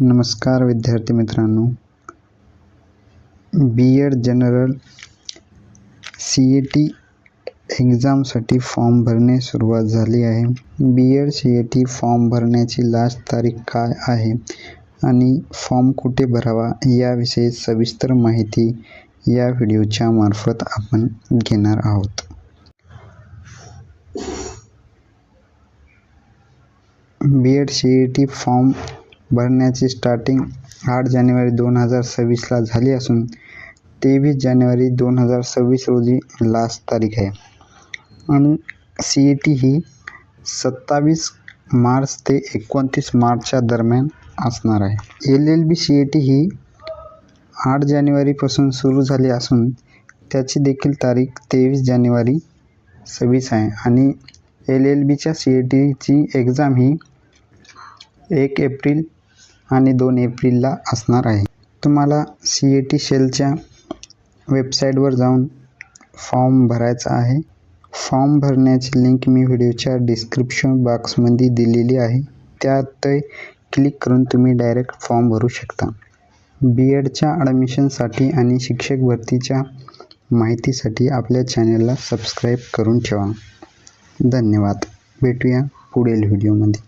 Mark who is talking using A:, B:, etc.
A: नमस्कार विद्यार्थी मित्रांनो. B Ed general C A T एक्झामसाठी फॉर्म भरणे सुरुवात झाली आहे. B Ed C A T form भरण्याची लास्ट तारीख काय आहे आणि फॉर्म कुठे भरावा याविषयी सविस्तर माहिती या व्हिडिओच्या मार्फत आपण घेणार आहोत. B Ed C E T form भरण्याची स्टार्टिंग आठ जानेवारी दोन हजार सव्वीसला झाली असून तेवीस जानेवारी दोन हजार सव्वीस रोजी लास्ट तारीख आहे. आणि सी ई टी ही सत्तावीस मार्च ते एकोणतीस मार्चच्या दरम्यान असणार आहे. L L B C E T ही आठ जानेवारीपासून सुरू झाली असून त्याची देखील तारीख तेवीस जानेवारी सव्वीस आहे. आणि एल एल बीच्या सी ई टीची एक्झाम ही एक एप्रिल आणि दोन एप्रिलला असणार आहे. तुम्हाला सी ए टी शेलच्या वेबसाईटवर जाऊन फॉर्म भरायचा आहे. फॉर्म भरण्याची लिंक मी व्हिडिओच्या डिस्क्रिप्शन बॉक्समध्ये दिलेली आहे. त्यात क्लिक करून तुम्ही डायरेक्ट फॉर्म भरू शकता. बी एडच्या ॲडमिशनसाठी आणि शिक्षक भरतीच्या माहितीसाठी आपल्या चॅनलला सबस्क्राईब करून ठेवा. धन्यवाद. भेटूया पुढील व्हिडिओमध्ये